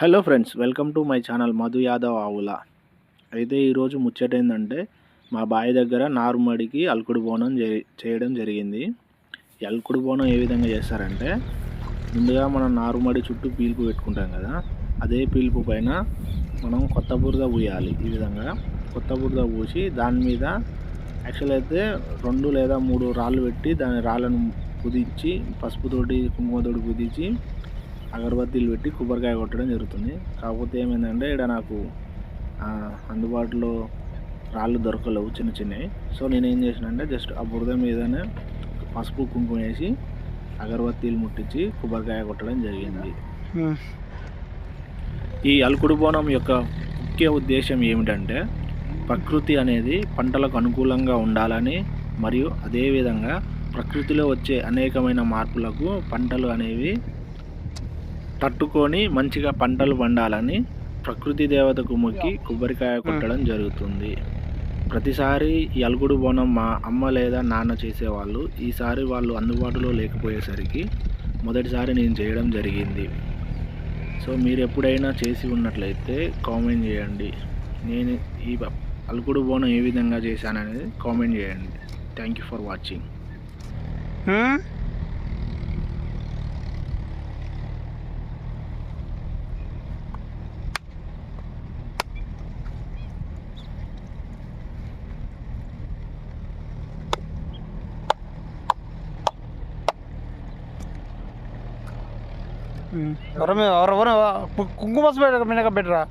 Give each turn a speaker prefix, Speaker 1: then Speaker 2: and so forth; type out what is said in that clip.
Speaker 1: Hello friends welcome to my channel Madhu Yadav Avula. అయితే ఈరోజు ముచ్చట ఏంటంటే మా బావి దగ్గర నారుమడికి అల్కుడు బోనం చేయడం జరిగింది. ఈ అల్కుడు బోనం ఏ విధంగా చేస్తారంటే ముందుగా మనం నారుమడి చుట్టూ పీల్పు పెట్టుకుంటాం కదా అదే పీల్పు పైన మనం కొత్త బురద పూయాలి ఈ విధంగా. కొత్త బురద పూసి దాని మీద యాక్చువల్ అయితే రెండు లేదా మూడు రాళ్ళు పెట్టి దాని రాళ్ళను కుదించి పసుపుతోటి కుంకుమతోటి కుదించి అగరబత్తీలు పెట్టి కొబ్బరికాయ కొట్టడం జరుగుతుంది. కాకపోతే ఏమైందంటే ఇక్కడ నాకు అందుబాటులో రాళ్ళు దొరకలేవు చిన్న చిన్నవి. సో నేను ఏం చేసిన అంటే జస్ట్ ఆ బురద మీదనే పసుపు కుంకుమ వేసి అగరబత్తీలు ముట్టించి కొబ్బరికాయ కొట్టడం జరిగింది. ఈ అల్కుడు బోనం యొక్క ముఖ్య ఉద్దేశం ఏమిటంటే ప్రకృతి అనేది పంటలకు అనుకూలంగా ఉండాలని మరియు అదేవిధంగా ప్రకృతిలో వచ్చే అనేకమైన మార్పులకు పంటలు అనేవి తట్టుకొని మంచిగా పంటలు పండాలని ప్రకృతి దేవతకు మొక్కి కొబ్బరికాయ కొట్టడం జరుగుతుంది. ప్రతిసారి ఈ అలుగుడు బోనం మా అమ్మ లేదా నాన్న చేసేవాళ్ళు ఈసారి వాళ్ళు అందుబాటులో లేకపోయేసరికి మొదటిసారి నేను చేయడం జరిగింది. సో మీరు ఎప్పుడైనా చేసి ఉన్నట్లయితే కామెంట్ చేయండి. నేను ఈ అలుగుడు బోనం ఏ విధంగా చేశాననేది కామెంట్ చేయండి. Thank you for watching.
Speaker 2: ఎవరు ఎవరు కుంకుమ పెట్ట పెట్టరా